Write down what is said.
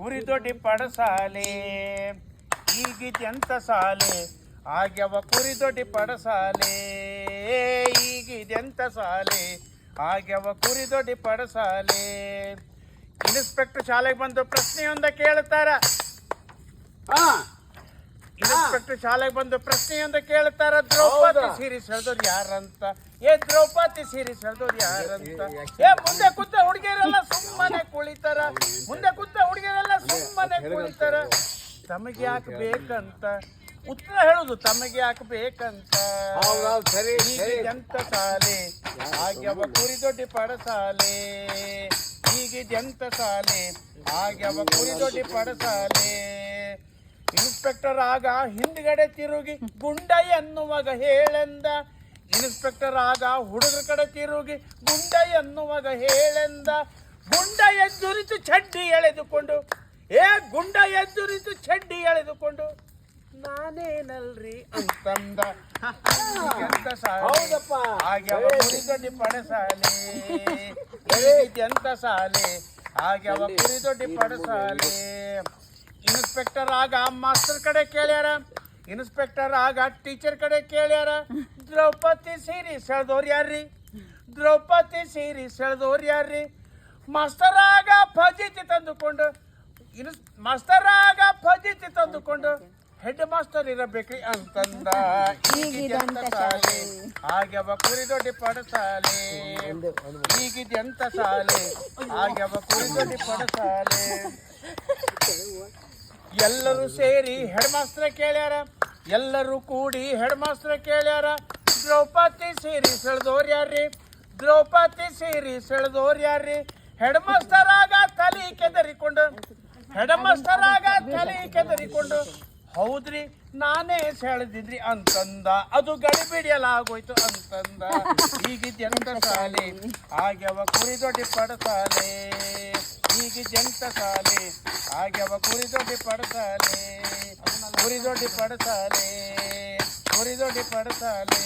ಕುರಿದೊಡ್ಡಿ ಪಡಸಾಲೆ ಈಗಿದೆಂತ ಸಾಲೆ ಆಗ್ಯವ ಕುರಿದೊಡ್ಡಿ ಪಡಸಾಲೆ ಈಗಿದೆಂತ ಸಾಲೆ ಆಗ್ಯವ ಕುರಿದೊಡ್ಡಿ ಪಡಸಾಲೆ ಇನ್ಸ್ಪೆಕ್ಟರ್ ಶಾಲೆಗೆ ಬಂದು ಪ್ರಶ್ನೆಯೊಂದ ಕೇಳ್ತಾರ. ಹಾ ಇನ್ಸ್ಪೆಕ್ಟರ್ ಶಾಲೆಗೆ ಬಂದು ಪ್ರಶ್ನೆಯೊಂದ ಕೇಳ್ತಾರ ದ್ರೌಪದಿ ಸಿರಿ ಸೆಳೆದವ್ರು ಯಾರಂತ? ಏ ದ್ರೌಪದಿ ಸೀರೆ ಸೆಳೆದವ್ರು ಯಾರಂತ? ಏ ಮುಂದೆ ಕೂತ ಹುಡುಗಿಯರೆಲ್ಲ ಕುಳಿತಾರ ತಮಗೆ ಯಾಕೆ ಬೇಕಂತ ಉತ್ತರ ಹೇಳುದು ತಮಗೆ ಯಾಕೆ ಬೇಕಂತ. ಸರಿ ಈಗಿದೆಂತ ಸಾಲೆ ಆಗ್ಯವ ಕುರಿದೊಡ್ಡಿ ಪಡಸಾಲೆ. ಈಗಿದೆಂತ ಸಾಲೆ ಆಗ್ಯವ ಕುರಿದೊಡ್ಡಿ ಪಡಸಾಲೆ. ಇನ್ಸ್ಪೆಕ್ಟರ್ ಆಗ ಹಿಂದ್ಗಡೆ ತಿರುಗಿ ಗುಂಡ ಎನ್ನುವಾಗ ಹೇಳೆಂದ. ಇನ್ಸ್ಪೆಕ್ಟರ್ ಆಗ ಹುಡುಗರ ಕಡೆ ತಿರುಗಿ ಗುಂಡ ಎನ್ನುವಾಗ ಹೇಳೆಂದ. ಗುಂಡ ಎದ್ದುರಿತು ಚಡ್ಡಿ ಎಳೆದುಕೊಂಡು ಏ ಗುಂಡ ಎದ್ದುರಿತು ಚಡ್ಡಿ ಎಳೆದುಕೊಂಡು ನಾನೇನಲ್ರಿ ಅಂತಂದ. ಎಂತ ಸಾಲೆ? ಹೌದಪ್ಪ. ಅವ ಕುರಿದೊಡ್ಡಿ ಪಡಸಾಲೆ ಎಂತ ಸಾಲೆ? ಆಗ್ಯಾವ ಕುರಿದೊಡ್ಡಿ ಪಡಸಾಲೆ ಇನ್ಸ್ಪೆಕ್ಟರ್ ಆಗ ಮಾಸ್ಟರ್ ಕಡೆ ಕೇಳ್ಯಾರ. ಇನ್ಸ್ಪೆಕ್ಟರ್ ಆಗ ಟೀಚರ್ ಕಡೆ ಕೇಳ್ಯಾರ. ದ್ರೌಪದಿ ಸೀರಿ ಸೆಳೆದವ್ರು ಯಾರ್ರಿ? ದ್ರೌಪದಿ ಸೀರಿ ಸೆಳೆದವ್ರು ಯಾರ್ರಿ? ಮಾಸ್ಟರ್ ಆಗ ಫಜೀತಿ ತಂದುಕೊಂಡು ಮಾಸ್ಟರ್ ಆಗ ಪದ್ಧತಿ ತಂದುಕೊಂಡು ಹೆಡ್ ಮಾಸ್ಟರ್ ಇರಬೇಕ್ರಿ ಅಂತಂದ. ಈಗಿದೆಂತ ಸಾಲೆ ಆಗ್ಯವ ಕುರಿದೊಡ್ಡಿ ಪಡಸಾಲೆ ಈಗಿದೆಂತ ಸಾಲೆ ಆಗ್ಯವ ಕುರಿದೊಡ್ಡಿ ಪಡಸಾಲೆ ಎಲ್ಲರೂ ಸೇರಿ ಹೆಡ್ ಮಾಸ್ಟರ್ ಕೇಳ್ಯಾರ? ಎಲ್ಲರೂ ಕೂಡಿ ಹೆಡ್ ಮಾಸ್ಟರ್ ಕೇಳ್ಯಾರ? ದ್ರೌಪದಿ ಸೇರಿ ಸೆಳೆದೋರ್ ಯಾರ್ರಿ? ದ್ರೌಪದಿ ಸೇರಿ ಸೆಳೆದೋರ್ ಯಾರ್ರಿ? ಹೆಡ್ ಮಾಸ್ಟರ್ ಆಗ ತಲೆ ಕೆದರಿಕೊಂಡು ಹೆಡ್ ಮಾಸ್ಟರ್ ಆಗ ತಲೆ ಕೆದರಿಕೊಂಡು, ಹೌದ್ರಿ, ನಾನೇ ಸೆಳೆದಿದ್ರಿ ಅಂತಂದ. ಅದು ಗಡಿಬಿಡಿಯಲಾಗೋಯ್ತು ಅಂತಂದ. ಈಗಿದ್ಯಂತ ಸಾಲಿ, ಆಗ್ಯವ ಕುರಿದೊಡ್ಡಿ ಪಡಸಾಲೆ, ಈಗಿದ್ಯಂತ ಸಾಲಿ, ಆಗ್ಯವ ಕುರಿ ದೊಡ್ಡಿ ಪಡ್ತಾರೆ ಕುರಿ ದೊಡ್ಡಿ ಪಡಸಾಲೆ.